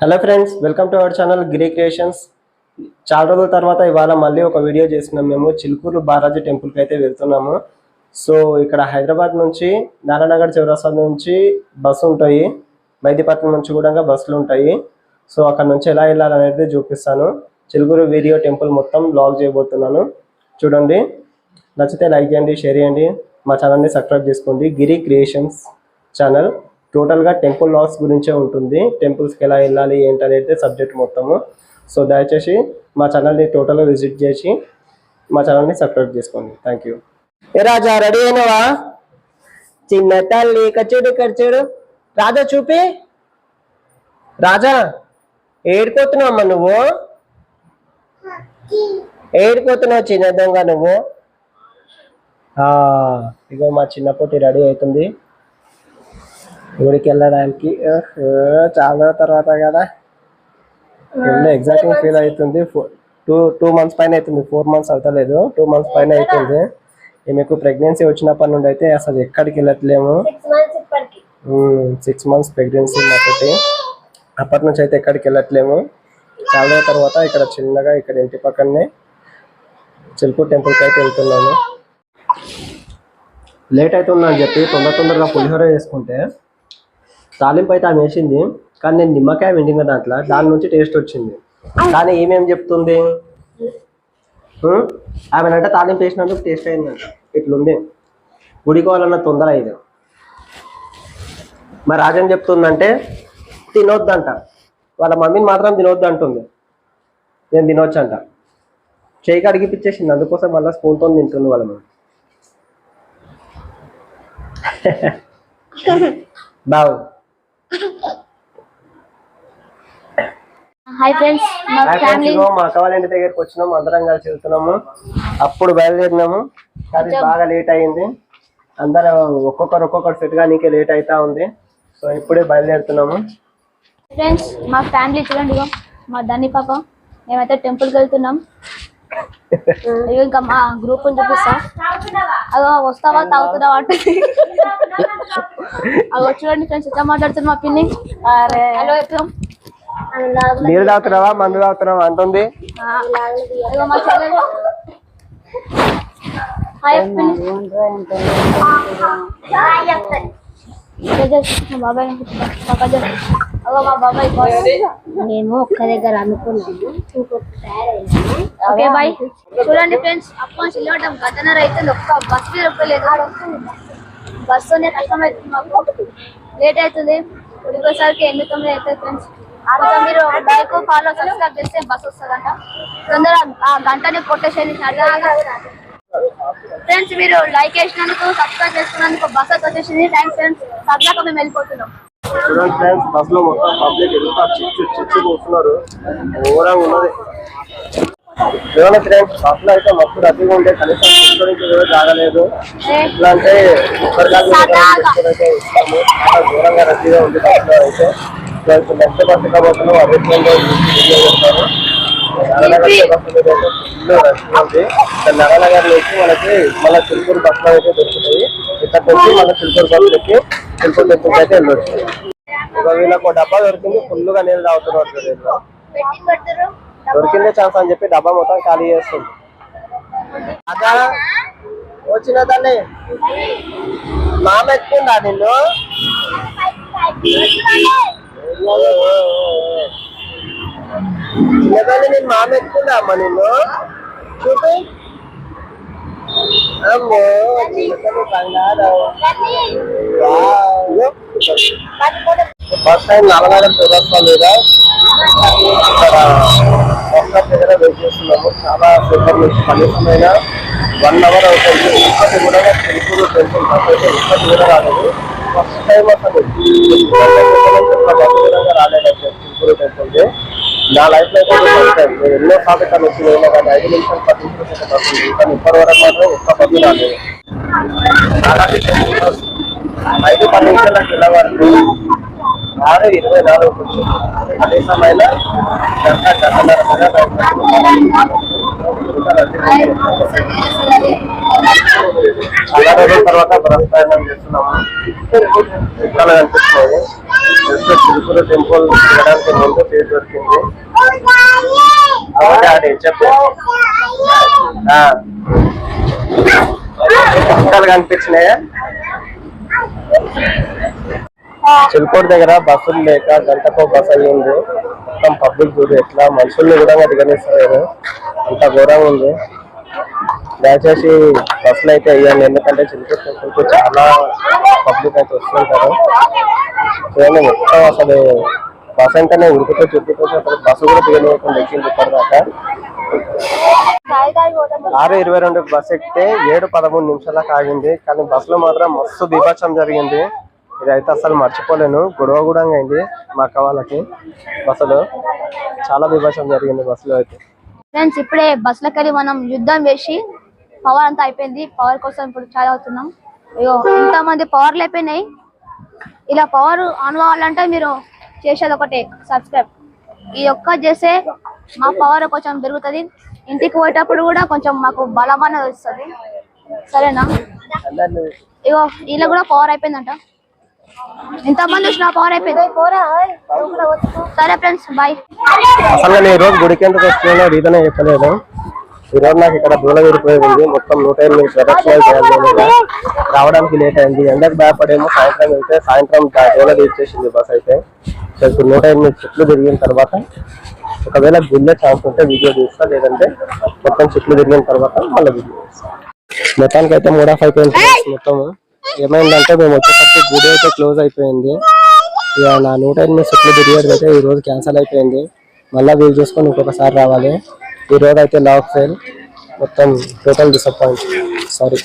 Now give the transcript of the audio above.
Hello friends welcome to our channel Giri creations చాలా రోజుల తర్వాత ఇవాళ మళ్ళీ ఒక వీడియో చేసినాం మేము చిలుకూరు బాలాజీ టెంపుల్కి అయితే వెళ్తున్నాము. సో ఇక్కడ హైదరాబాద్ నుంచి నారాయణగర్ చౌరస్తా నుంచి బస్సు ఉంటాయి. మైదీపట్నం నుంచి కూడా బస్సులు ఉంటాయి. సో అక్కడ నుంచి ఎలా వెళ్ళాలనేది చూపిస్తాను. చిలుకూరు వీడియో టెంపుల్ మొత్తం బ్లాగ్ చేయబోతున్నాను. చూడండి. నచ్చితే లైక్ చేయండి షేర్ చేయండి. మా ఛానల్ని సబ్స్క్రైబ్ చేసుకోండి. గిరి క్రియేషన్స్ ఛానల్ టోటల్గా టెంపుల్ లాస్ గురించే ఉంటుంది. టెంపుల్స్కి ఎలా వెళ్ళాలి ఏంటనేది సబ్జెక్ట్ మొత్తము. సో దయచేసి మా ఛానల్ని టోటల్గా విజిట్ చేసి మా ఛానల్ని సబ్స్క్రైబ్ చేసుకోండి. థ్యాంక్ యూ ఏ రాజా రెడీ అయినవా? చిన్న తల్లి కచ్చుడు కచ్చుడు రాజా చూపి. రాజా ఏడుకోతున్నావు అమ్మ నువ్వు? ఏడుకోతున్నావు చిన్న దొంగ నువ్వు? ఇగో మా చిన్న రెడీ అవుతుంది. ఊరికి వెళ్ళడానికి చాలా తర్వాత కదా. ఫుల్ ఎగ్జైటింగ్ ఫీల్ అవుతుంది. టూ టూ మంత్స్ పైన అవుతుంది. ఫోర్ మంత్స్ అవుతలేదు. టూ మంత్స్ పైన అవుతుంది. ఈమెకు ప్రెగ్నెన్సీ వచ్చినప్పటి నుండి అయితే అసలు ఎక్కడికి వెళ్ళట్లేము. సిక్స్ మంత్స్ ప్రెగ్నెన్సీ మాతోటి. అప్పటి నుంచి అయితే ఎక్కడికి వెళ్ళట్లేము. చాలా తర్వాత ఇక్కడ చిన్నగా ఇక్కడ ఇంటి పక్కనే చిలుకు టెంపుల్కి అయితే వెళ్తున్నాము లేట్ అవుతుందని చెప్పి తొందర తొందరగా పులిహోర చేసుకుంటే తాలింపు అయితే ఆమె వేసింది కానీ నేను నిమ్మకాయ వెండింగ్ దాంట్లో దాని నుంచి టేస్ట్ వచ్చింది. కానీ ఏమేం చెప్తుంది? ఉం? ఆమెనంటే తాలింపు వేసినందుకు టేస్ట్ అయిందంట ఇట్లుంది. ఉడికోవాలన్న తొందర ఇది. మరి రాజన్ చెప్తుందంటే తినొద్దంట. వాళ్ళ మమ్మీని మాత్రం తినొద్దు అంటుంది. నేను తినొచ్చంట. చేయి కడిగిపిచ్చేసింది అందుకోసం మళ్ళీ స్పూన్తో తింటుంది వాళ్ళ మమ్మీ. బావు. హాయ్ ఫ్రెండ్స్ మా ఫ్యామిలీ మా దగ్గరికి వచ్చినాము అందరం కలిసి వెళ్తున్నాము. అప్పుడు బయలుదేరినాము. కానీ బాగా లేట్ అయింది. అందరూ ఒక్కొక్కరు ఒక్కొక్కరు సెట్గా నీకే లేట్ అవుతా ఉంది. సో ఇప్పుడే బయలుదేరుతున్నాము. ఫ్రెండ్స్ మా ఫ్యామిలీ చూడండి మా ధని పాప. మేమైతే టెంపుల్కి వెళ్తున్నాం. ఇంకా మా గ్రూప్ చూపిస్తా అదో వస్తావా తాగుతున్నావా అంటే అగో చూడండి ఫ్రెండ్స్ ఎట్లా మాట్లాడుతున్నా మా పిన్ని? హలో తాగుతున్నావా మందు తాగుతున్నావా అంటుంది. బాబాయ్. మేము ఒక్క దగ్గర అనుకున్నాము. ఇంకొకసారి ఓకే బాయ్. చూడండి ఫ్రెండ్స్ అప్ప చిల్లవటం గతనర అయితే ఒక్క బస్ మీద ఒక్కలేదు బస్సునే కష్టం అవుతుంది మాకు. లేట్ అవుతుంది. ఉడికోసరికి ఎనిమిది తొమ్మిది అవుతుంది ఫ్రెండ్స్? కొంచెం మీరు లైక్ ఫాలో సబ్స్క్రైబ్ చేస్తే బస్ వస్తుందంట. తొందర ఆ గంటని కొట్టేసేది ఫ్రెండ్స్ మీరు లైక్ వేసినందుకు సబ్స్క్రైబ్ చేసుకున్నందుకు బస్ వచ్చేసింది. Thanks friends. సబ్జాక మేము వెళ్ళిపోతున్నాం. చూడండి ఫ్రెండ్స్ బస్లో మొత్తం పబ్లిక్ ఎంత చిచ్చు చిచ్చు కూర్చున్నారు ఘోరంగా ఉన్నది. చూడండి ఫ్రెండ్స్ బస్లో అయితే మస్తు రద్దీగా ఉండే కనీసం కూర్చోడానికి కూడా జాగలేదు ఎట్లా అంటే ఒక్కరిలాగా అయితే ఇస్తాము చాలా ఘోరంగా రద్దీగా ఉంది బస్లో అయితే. సో ఇప్పుడు నెక్స్ట్ బస్సు కాబోతున్నాం అదే ట్రైన్ లో వీడియో నుంచి మనకి మళ్ళీ చిలుకూరు బస్ అయితే దొరుకుతాయి ఇక్కడ నుంచి మళ్ళీ చిలుకూరు బస్సు ఎక్కి చిలుకూరు టెంపుల్ అయితే వెళ్ళొచ్చు ఇక వీళ్ళకు డబ్బా దొరికింది ఫుల్గా నీళ్ళు తాగుతున్నారు వీళ్ళు. దొరికిందే ఛాన్స్ అని చెప్పి డబ్బా మొత్తం ఖాళీ చేస్తుంది అదా వచ్చిన తల్లి మామ ఎక్కుందా నిన్ను ఎవరిని నేను మామ ఎత్తుకుందా చూపి. అమ్మో బంగారం. ఫస్ట్ టైం నల్లనగర్ ప్రదర్శన లేదా? ఇక్కడ ఒక్క దగ్గర వెయిట్ చేస్తున్నాము. చాలా సూపర్ నుంచి కనీసమైన వన్ అవర్ అవుతుంది. ఇప్పటి కూడా తిరుపూరు టెంపుల్ అయితే ఇప్పటి కూడా రాలేదు. ఫస్ట్ టైం అసలు. రాలేదు అసలు తిరుపూరు టెంపుల్కి నా లైఫ్లో అయితే నేను ఎన్నో సాధకాలు ఇక్కడ కానీ ఐదు నిమిషాలు పది నిమిషాలు ఒక కానీ ఇప్పటి వరకు మాత్రం ఒక్క పది రాలేదు అలాంటి ఐదు పది నిమిషాల వెళ్ళవరకు ఆరు ఇరవై నాలుగు అదే సమయంలో అలా రోజుల తర్వాత ప్రస్థానం చేస్తున్నాము? చాలా కనిపిస్తున్నాయి? జస్ట్ తిరుపతి టెంపుల్ చేయడానికి ముందు పేరు దొరికింది. ఓకే అది చెప్పు చుట్టాలు కనిపించినాయా? చిలుకోడు దగ్గర బస్సులు లేక గంటకో బస్ అయ్యింది. మొత్తం పబ్లిక్ చూడు ఎట్లా మనుషుల్ని కూడా దిగనిస్తలేరు. అంత ఘోరంగా ఉంది. దయచేసి బస్సులు అయితే వేయండి ఎందుకంటే చిలుకూరు టెంపుల్కి చాలా పబ్లిక్ అయితే వస్తుంటారు. చూడండి మొత్తం అసలు బస్ అంటేనే ఉరుకుతూ చుట్టుతూ అసలు బస్సు కూడా దిగనివ్వకుండా ఎక్కింది ఇప్పటిదాకా. ఆరు ఇరవై రెండు బస్ ఎక్కితే ఏడు పదమూడు నిమిషాలకు ఆగింది కానీ బస్సులో మాత్రం మస్తు దీపాచం జరిగింది. ఇదైతే అసలు మర్చిపోలేను గొడవ కూడా అయింది మా అక్క వాళ్ళకి. బస్సులో చాలా బీభత్సం జరిగింది బస్సులో అయితే. ఫ్రెండ్స్ ఇప్పుడే బస్సులకు వెళ్ళి మనం యుద్ధం వేసి పవర్ అంతా అయిపోయింది. పవర్ కోసం ఇప్పుడు చాలా అవుతున్నాం. అయ్యో ఇంత మంది పవర్లు అయిపోయినాయి. ఇలా పవర్ ఆన్ కావాలంటే మీరు చేసేది ఒకటే సబ్స్క్రైబ్ ఈ ఒక్క చేస్తే మా పవర్ కొంచెం పెరుగుతుంది. ఇంటికి పోయేటప్పుడు కూడా కొంచెం మాకు బలం అనేది వస్తుంది. సరేనా? ఇగో వీళ్ళ కూడా పవర్ అయిపోయిందంట. ఇంతమంది వచ్చిన పవర్ అయిపోయింది. సరే ఫ్రెండ్స్ బాయ్ అసలు నేను రోజు గుడికి ఎందుకు వస్తున్నానో రీజనే చెప్పలేదు. ఈ రోజు నాకు ఇక్కడ దూల విడిపోయింది మొత్తం నూట ఎనిమిది ప్రదక్షిణాలు చేయాలి. రావడానికి లేట్ అయింది. ఎండకు భయపడేమో సాయంత్రం వెళ్తే సాయంత్రం దూల తీర్చేసింది బస్ అయితే. ఇప్పుడు నూట ఎనిమిది చుట్లు తిరిగిన తర్వాత ఒకవేళ గుళ్ళే ఛాన్స్ ఉంటే వీడియో తీస్తా లేదంటే మొత్తం చుట్లు తిరిగిన తర్వాత మళ్ళీ వీడియో మొత్తానికి అయితే మూడ్ ఆఫ్ అయిపోయింది మొత్తం ఏమైందంటే మేము వచ్చేసరికి గుడి అయితే క్లోజ్ అయిపోయింది. ఇక నా నూట ఎనిమిది చుట్లు తిరిగేది అయితే ఈ రోజు క్యాన్సిల్ అయిపోయింది. మళ్ళీ వీలు చూసుకొని ఇంకొకసారి రావాలి. ఈ రోడ్ అయితే లాక్ ఫెయిల్. మొత్తం టోటల్ డిసప్పాయింట్ సారీ